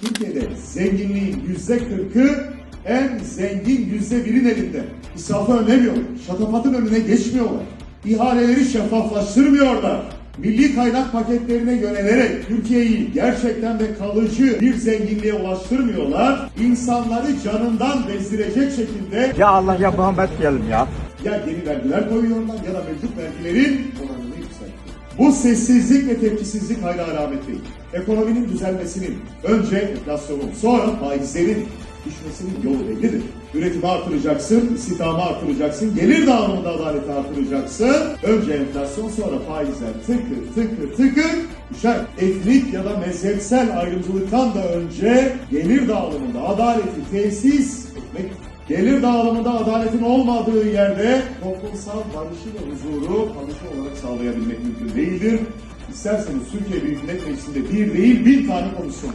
Türkiye'de zenginliğin yüzde kırkı en zengin yüzde birin elinde. İsrafı önlemiyorlar. Şatafatın önüne geçmiyorlar. İhaleleri şeffaflaştırmıyorlar. Milli kaynak paketlerine yönelerek Türkiye'yi gerçekten de kalıcı bir zenginliğe ulaştırmıyorlar. İnsanları canından bezdirecek şekilde Ya Allah ya Muhammed diyelim ya. ya yeni vergiler koyuyorlar ya da mevcut vergilerin oranını yükseltiyor. Bu sessizlik ve tepkisizlik hayra alamet. Ekonominin düzelmesinin önce enflasyonun sonra faizlerin düşmesinin yolu bellidir. Üretimi artıracaksın, istihdamı artıracaksın, gelir dağılımında adaleti artıracaksın. Önce enflasyon sonra faizler tıkır tıkır tıkır düşer. Etnik ya da mezhepsel ayrımcılıktan da önce gelir dağılımında adaleti tesis etmek Gelir dağılımında adaletin olmadığı yerde toplumsal barışı ve huzuru kalıcı olarak sağlayabilmek mümkün değildir. İsterseniz Türkiye Büyük Millet Meclisi'nde bir değil bin tane komisyon